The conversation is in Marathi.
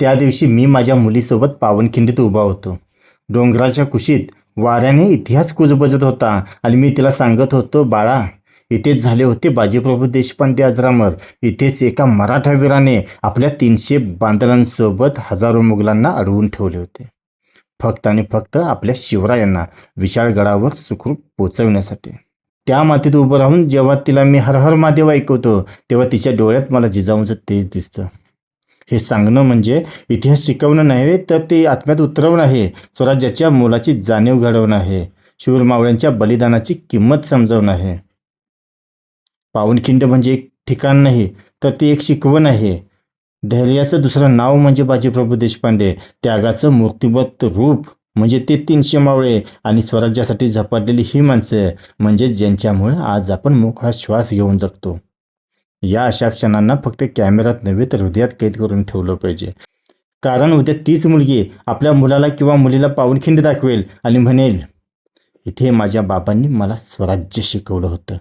त्या दिवशी मी माझ्या मुलीसोबत पावनखिंडीत उभा होतो. डोंगराच्या कुशीत वाऱ्याने इतिहास कुजबजत होता आणि मी तिला सांगत होतो बाळा इथेच झाले होते बाजीप्रभू देशपांडे अजरामर इथेच एका मराठा वीराने आपल्या तीनशे बांधलांसोबत हजारो मुघलांना अडवून ठेवले होते. फक्त आणि फक्त आपल्या शिवरायांना विशाळगडावर सुखरूप पोचवण्यासाठी. त्या मातीत उभं राहून जेव्हा तिला मी हर हर महादेव ऐकवतो तेव्हा तिच्या डोळ्यात मला जिजाऊंचं तेज दिसतं. हे सांगणं म्हणजे इतिहास शिकवणं नाही तर ते आत्म्यात उतरवणं आहे. स्वराज्याच्या मोलाची जाणीव घडवणं आहे. शूरमावळ्यांच्या बलिदानाची किंमत समजवणं आहे. पावनखिंड म्हणजे एक ठिकाण नाही तर ती एक शिकवण आहे. धैर्याचं दुसरं नाव म्हणजे बाजीप्रभू देशपांडे. त्यागाचं मूर्तिमत्त रूप म्हणजे ते तीनशे मावळे आणि स्वराज्यासाठी झपाटलेली ही माणसं म्हणजे ज्यांच्यामुळे आज आपण मोकळा श्वास घेऊन जगतो. या अशा क्षणांना फक्त कॅमेऱ्यात नव्हे तर हृदयात कैद करून ठेवलं पाहिजे. कारण उद्या तीच मुलगी आपल्या मुलाला किंवा मुलीला पावनखिंड दाखवेल आणि म्हणेल इथे माझ्या बाबांनी मला स्वराज्य शिकवलं होतं.